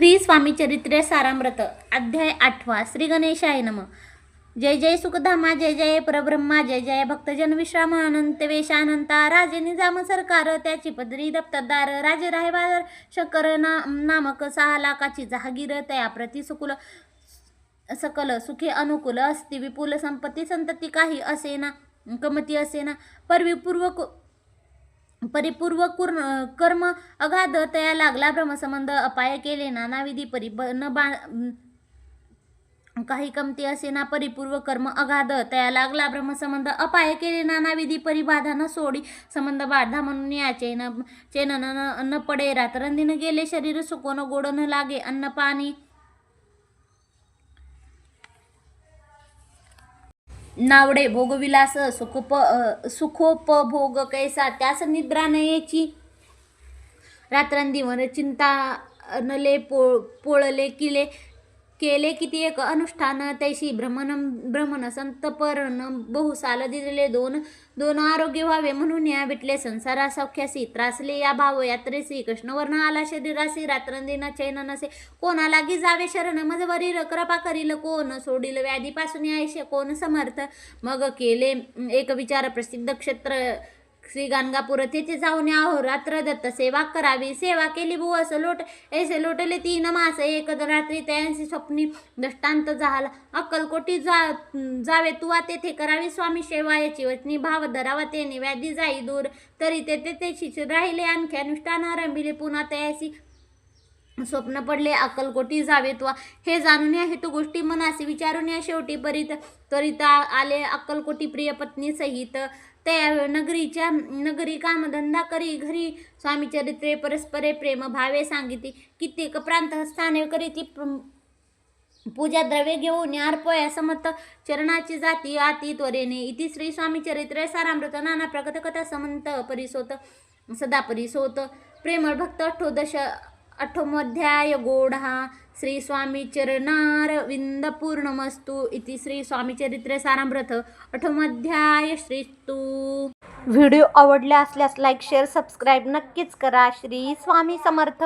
श्री स्वामी चरित्रे सारामृत अध्याय आठवा श्री गणेशाय नम. जय जय सुखधामा जय जय परब्रह्मा जय जय भक्तजन विश्राम अनंत वेशानंता राजे निजाम सरकार त्याची पदरी दप्तरदार राजे राहेबार शकर ना नामक सहा लाखाची जहागीर तया प्रति सुकुल सकल सुखी अनुकूल असती विपुल संपत्ती संतती काही असेना कमती असेना परविपूर्वक परिपूर्व कुर्म कर्म अगाध तया लागला ब्रह्मसंबंध अपाय केले नानाविधी परी न बा काही कमती असे ना परिपूर्व कर्म अगाध तया लागला ब्रह्मसंबंध अपाय केले नानाविधी परिबाधा न सोडी संबंध बाधा म्हणून या चैन चैन न न- पडे रात्रंदीन गेले शरीर सुकोन गोड न लागे अन्न पाणी नावडे भोगविलास सुखोप सुखोपभोग कैसा त्यास निद्रा नयेची रात्रंदिवर चिंता नले पो पोळले किले केले किती एक अनुष्ठान तैशी भ्रमण भ्रमण संतपरण बहुसाल दिलेले दोन दोन आरोग्य व्हावे म्हणून या भेटले संसारा सौख्यासी त्रासले या भाव यात्रेसी कृष्णवर्ण आला शरीरासी रात्रंदिन चैन नसे. कोणाला लागी जावे शरण मजवरील कृपा करील कोण सोडील व्याधीपासून यायशे कोण समर्थ. मग केले एक विचार प्रसिद्ध क्षेत्र श्री गाणगापूर तेथे जाऊन आहो रात्र दत्त सेवा करावी. सेवा केली बुवस लोट ऐसे लोटले तीन मास. एक रात्री त्यांची स्वप्नी दृष्टांत झाला. अक्कलकोटी जा जावे तुवा तेथे करावी स्वामी सेवा. याची वचनी भाव धरावा तेने व्याधी जाई दूर. तरी ते तेथेशीच राहिले आणखी अनुष्ठान रंबिले पुन्हा तयासी स्वप्न पडले अक्कलकोटी जावे त्वा. हे जाणून या हेतू गोष्टी मनासी विचारून या शेवटी परीत त्वरित आ- आले अक्कलकोटी प्रिय पत्नी सहित. त्या नगरीच्या नगरी कामधंदा करी घरी. स्वामी चरित्रे परस्परे प्रेम भावे सांगिती कित्येक प्रांत स्थाने करीती प्र- पूजा द्रव्य घेऊन अर्पया समत चरणाची जाती आती त्वरेने. इति श्री स्वामी चरित्र सारामृत नाना प्रगत कथा समंत परिसोत सदा परिसोत. प्रेमळ भक्त अठोदश अठोमध्याय गोढा श्री स्वामी पूर्णमस्तु इति श्री स्वामी चरित्र सारामृत अठोमध्याय श्रीस्तु. व्हिडिओ आवडले असल्यास लाईक शेअर सबस्क्राईब नक्कीच करा. श्री स्वामी समर्थ.